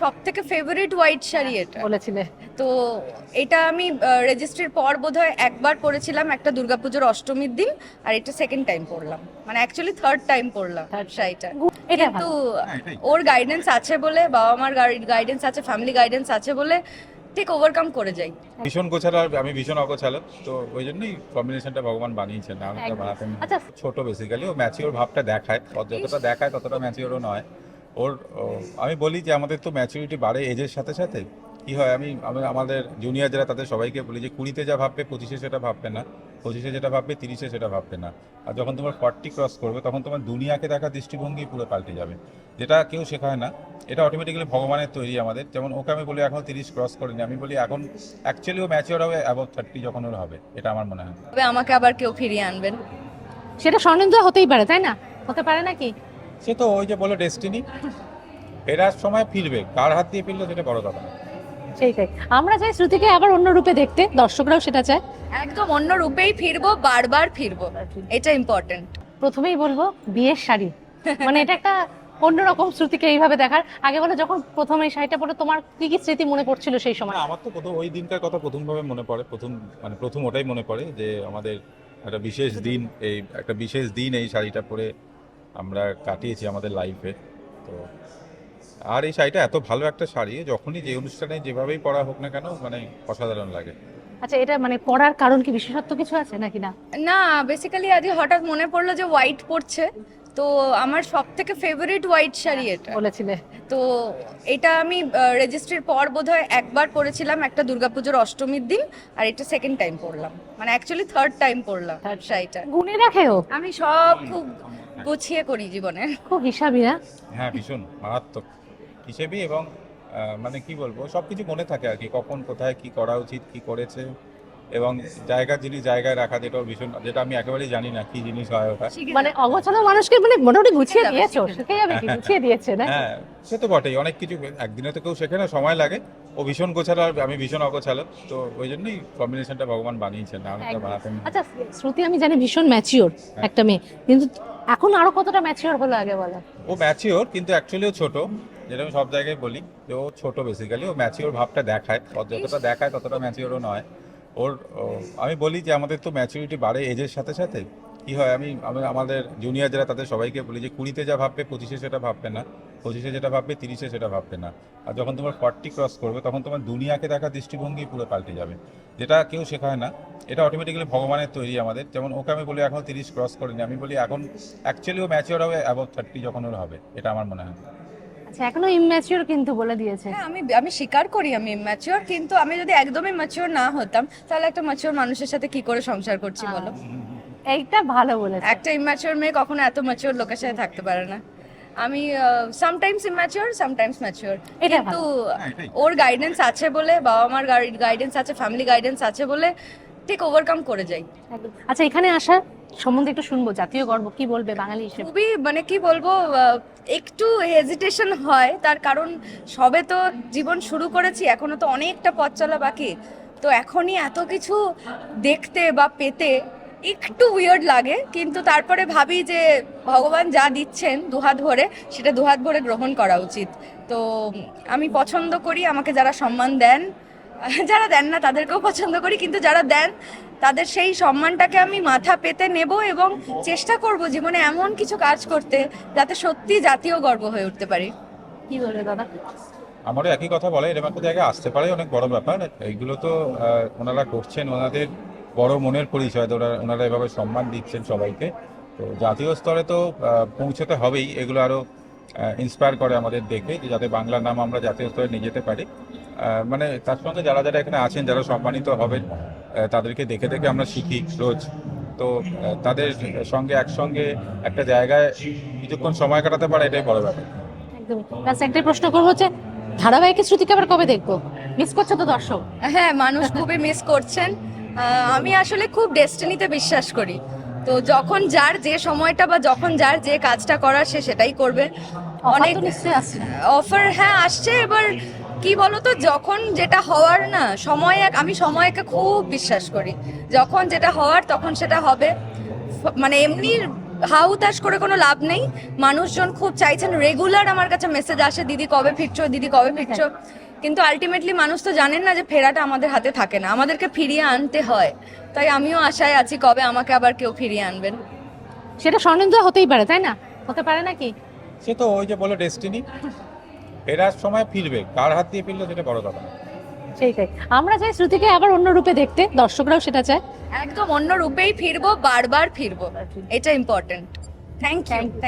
সব থেকে favourite white sari এটা। বলেছিলে। তো এটা আমি রেজিস্ট্রির পর বোধহয় একবার পরেছিলাম একটা দুর্গাপুজোর অষ্টমীর দিন আর এটা সেকেন্ড টাইম পরলাম। মানে অ্যাকচুয়ালি থার্ড টাইম পরলাম. শাড়িটা। এটা কিন্তু হ্যাঁ, ওর গাইডেন্স আছে বলে বাবা মার গাইডেন্স আছে ফ্যামিলি গাইডেন্স আছে বলে ঠিক ওভারকাম করে যাই। ভীষণ গোছালো আর আমি ভীষণ অগোছালো। তো ওই জন্যই কম্বিনেশনটা ভগবান বানিয়েছেন আমি তো একদম। আচ্ছা। ছোট বেসিক্যালি ও ম্যাচিওর ভাবটা দেখায়। যতটা দেখায় ততটা ম্যাচিওরও নয়। ওর ও, আমি বলি যে আমাদের তো ম্যাচুরিটি বাড়ে এজের সাথে সাথে। কি হয় আমি আমি আমাদের জুনিয়র যারা তাদের সবাইকে বলি যে কুড়িতে যা ভাববে পঁচিশে সেটা ভাববে না। পঁচিশে যেটা ভাববে তিরিশে সেটা ভাববে না। আর যখন তোমার ফর্টি ক্রস করবে তখন তোমার দুনিয়াকে দেখা দৃষ্টিভঙ্গি পুরো পাল্টে যাবে। যেটা কেউ শেখায় না। এটা অটোমেটিক্যালি ভগবানের তৈরি আমাদের। যেমন ওকে আমি বলি এখন তিরিশ ক্রস করিনি। আমি বলি এখন অ্যাকচুয়ালি ও ম্যাচিওর হবে অ্যাবভ থার্টি যখন ওর হবে। এটা আমার মনে হয়। তবে আমাকে আবার কেউ ফিরিয়ে আনবেন। সেটা স্বর্ণেন্দু হতেই পারে তাই না? হতে পারে নাকি? সে তো ওই যে বলে ডেস্টিনি ফেরার সময় ফিরবে। কার হাত দিয়ে ফিরলো সেটা বড় কথা না। সেইটাই। আমরা চাই শ্রুতিকে আবার অন্য রূপে দেখতে দর্শকরাও সেটা চায়। একদম অন্য রূপেই ফিরবো বারবার ফিরবো। এটা ইম্পর্টেন্ট প্রথমেই বলব বিয়ের শাড়ি। মানে এটা একটা অন্যরকম শ্রুতিকে এইভাবে দেখার। আগে বলে যখন প্রথম এই শাড়িটা পরে তোমার কি কি স্মৃতি মনে পড়ছিল সেই সময়? আমার তো প্রথম ওই দিনকার কথা প্রথমভাবে মনে পড়ে। প্রথম মানে প্রথম ওটাই মনে পড়ে যে আমাদের একটা বিশেষ দিন এই একটা বিশেষ দিন এই শাড়িটা পরে আমরা কাটিয়েছি আমাদের লাইফে তো আর এই শাড়িটা এত ভালো একটা শাড়ি যখনই যে অনুষ্ঠানে যেভাবেই পরা হোক না কেন মানে অসাধারণ লাগে। আচ্ছা এটা মানে পরার কারণ কি বিশেষত্ব কিছু আছে নাকি না? না বেসিক্যালি আজকে হঠাৎ মনে পড়ল যে হোয়াইট পড়ছে তো আমার সব থেকে ফেভারিট হোয়াইট শাড়ি এটা। বলেছিলে। তো এটা আমি রেজিস্ট্রির পর বোধহয় একবার পরেছিলাম একটা দুর্গাপুজোর অষ্টমীর দিন আর এটা সেকেন্ড টাইম পরলাম। মানে অ্যাকচুয়ালি থার্ড টাইম পরলাম. শাড়িটা। গুণে রাখেও আমি সব খুব গুছিয়ে করি জীবনে। খুব হিসাবি না হ্যাঁ ভীষণ মারাত্মক। হিসেবেই এবং মানে কি বলব সব কিছু মনে থাকে আর কি কখন কোথায় কি করা উচিত কি করেছে এবং জায়গা জিনিস জায়গায় রাখা যেটা ভীষণ যেটা আমি একেবারেই জানি না কি জিনিস হয় ওটা। মানে অগোছালো মানুষকে মানে মোটামুটি গুছিয়ে দিয়েছ শিখে যাবে কি? গুছিয়ে দিয়েছে না? হ্যাঁ সে তো বটেই অনেক কিছু একদিনে তো কেউ শেখে না সময় লাগে। ও ভীষণ গোছালো আর আমি ভীষণ অগোছালো তো ওই জন্যই কম্বিনেশনটা ভগবান বানিয়েছেন না আমি তো একদম। আচ্ছা শ্রুতি আমি জানি ভীষণ ম্যাচিওর একটা মেয়ে কিন্তু এখন আরও কতটা ম্যাচিওর হলো আগে বলো? ও ম্যাচিওর কিন্তু অ্যাকচুয়ালি ও ছোট। যেটা আমি সব জায়গায় বলি যে ও ছোট বেসিক্যালি ও ম্যাচিওর ভাবটা দেখায়। ও যতটা দেখায়, ততটা ম্যাচিওরও নয়। ওর আমি বলি যে আমাদের তো ম্যাচিউরিটি বাড়ে এজের সাথে সাথে। কি হয়, আমি আমাদের জুনিয়র যারা, তাদের সবাইকে বলি যে কুড়িতে যা ভাববে, পঁচিশে সেটা ভাববে না। পঁচিশে যেটা ভাববে তিরিশে সেটা ভাববে না। আর যখন তোমার ফর্টি ক্রস করবে তখন তোমার দুনিয়াকে দেখা দৃষ্টিভঙ্গি পুরো পাল্টে যাবে। যেটা কেউ শেখায় না। এটা অটোমেটিক্যালি ভগবানের তৈরি আমাদের। যেমন ওকে আমি বলি এখন তিরিশ ক্রস করিনি। আমি বলি এখন অ্যাকচুয়ালি ও ম্যাচিওর হবে অ্যাবভ থার্টি যখন ওর হবে। এটা আমার মনে হয়। আচ্ছা এখনও ইম্যাচিওর কিন্তু বলে দিয়েছে। হ্যাঁ আমি আমি স্বীকার করি আমি ম্যাচিওর কিন্তু আমি যদি একদমই ম্যাচিওর না হতাম তাহলে একটা ম্যাচিওর মানুষের সাথে কি করে সংসার করছি বলো? এইটা ভালো বলেছে। একটা ইম্যাচিওর মেয়ে কখনো এত ম্যাচিওর লোকের সাথে থাকতে পারে না। আমি সামটাইমস ইম্যাচিওর সামটাইমস ম্যাচিওর কিন্তু হ্যাঁ, ওর গাইডেন্স আছে বলে বাবা মার গাইডেন্স আছে ফ্যামিলি গাইডেন্স আছে বলে ঠিক ওভারকাম করে যাই। আচ্ছা এখানে আসা সম্বন্ধে একটু শুনব জাতীয় গর্ব কি বলবে বাঙালি হিসেবে? খুবই মানে কি বলব একটু হেজিটেশন হয় তার কারণ সবে তো জীবন শুরু করেছি এখনও তো অনেকটা পথ চলা বাকি। তো এখনই এত কিছু দেখতে বা পেতে একটু উইয়ার্ড লাগে কিন্তু তারপরে ভাবি যে ভগবান যা দিচ্ছেন দুহাত ভরে সেটা দুহাত ভরে গ্রহণ করা উচিত। তো আমি পছন্দ করি আমাকে যারা সম্মান দেন যারা দেন না তাদেরকেও পছন্দ করি কিন্তু যারা দেন তাদের সেই সম্মানটাকে আমি মাথা পেতে নেব এবং চেষ্টা করব জীবনে এমন কিছু কাজ করতে যাতে সত্যি জাতীয় গর্ব হয়ে উঠতে পারি। কি বলবে দাদা? আমারও একই কথা বলে এরকম একটা জায়গায় আসতে পারে অনেক বড় ব্যাপার। এইগুলো তো ওনারা করছেন ওনাদের বড় মনের পরিচয় তো ওরা- ওনারা এভাবে সম্মান দিচ্ছেন সবাইকে। তো জাতীয় স্তরে তো পৌঁছতে হবেই। এগুলো আরও ইন্সপায়ার করে আমাদের দেখে যে যাতে বাংলার নাম আমরা জাতীয় স্তরে নিয়ে যেতে পারি। মানে তার সঙ্গে যারা যারা এখানে আছেন যারা সম্মানিত হবেন তাদেরকে দেখে দেখে আমরা শিখি রোজ। তো তাদের সঙ্গে একসঙ্গে একটা জায়গায় কিছুক্ষণ সময় কাটাতে পারে এটাই বড় ব্যাপার। একদমই। ব্যাস একটাই প্রশ্ন করব হচ্ছে ধারাবাহিকে শ্রুতিকে আবার কবে দেখব? মিস করছে তো দর্শক? হ্যাঁ মানুষ খুবই মিস করছেন। আমি আসলে খুব ডেস্টিনিতে বিশ্বাস করি। তো যখন যার যে সময়টা বা যখন যার যে কাজটা করার সে সেটাই করবে। অনেক অফার হ্যাঁ আসছে। এবার কি বলতো যখন যেটা হওয়ার না সময় এক আমি সময়কে খুব বিশ্বাস করি। যখন যেটা হওয়ার তখন সেটা হবে। মানে এমনি হাউতাশ করে কোনো লাভ নেই। মানুষজন খুব চাইছেন রেগুলার আমার কাছে মেসেজ আসে দিদি কবে ফিরছো? দিদি কবে ফিরছো? কিন্তু আলটিমেটলি মানুষ তো জানেন না যে ফেরাটা আমাদের হাতে থাকে না। আমাদেরকে ফিরিয়ে আনতে হয়। তাই আমিও আশায় আছি কবে আমাকে আবার কেউ ফিরিয়ে আনবেন। সেটা স্বর্ণেন্দু হতেই পারে তাই না? হতে পারে নাকি? সে তো ওই যে বলে ডেস্টিনি ফেরার সময় ফিরবে। কার হাত দিয়ে ফিরলো সেটা বড় কথা না। সেইটাই। আমরা চাই শ্রুতিকে আবার অন্য রূপে দেখতে দর্শকরাও সেটা চায়। একদম অন্য রূপেই ফিরবো বারবার ফিরবো। এটা ইম্পর্টেন্ট থ্যাংক ইউ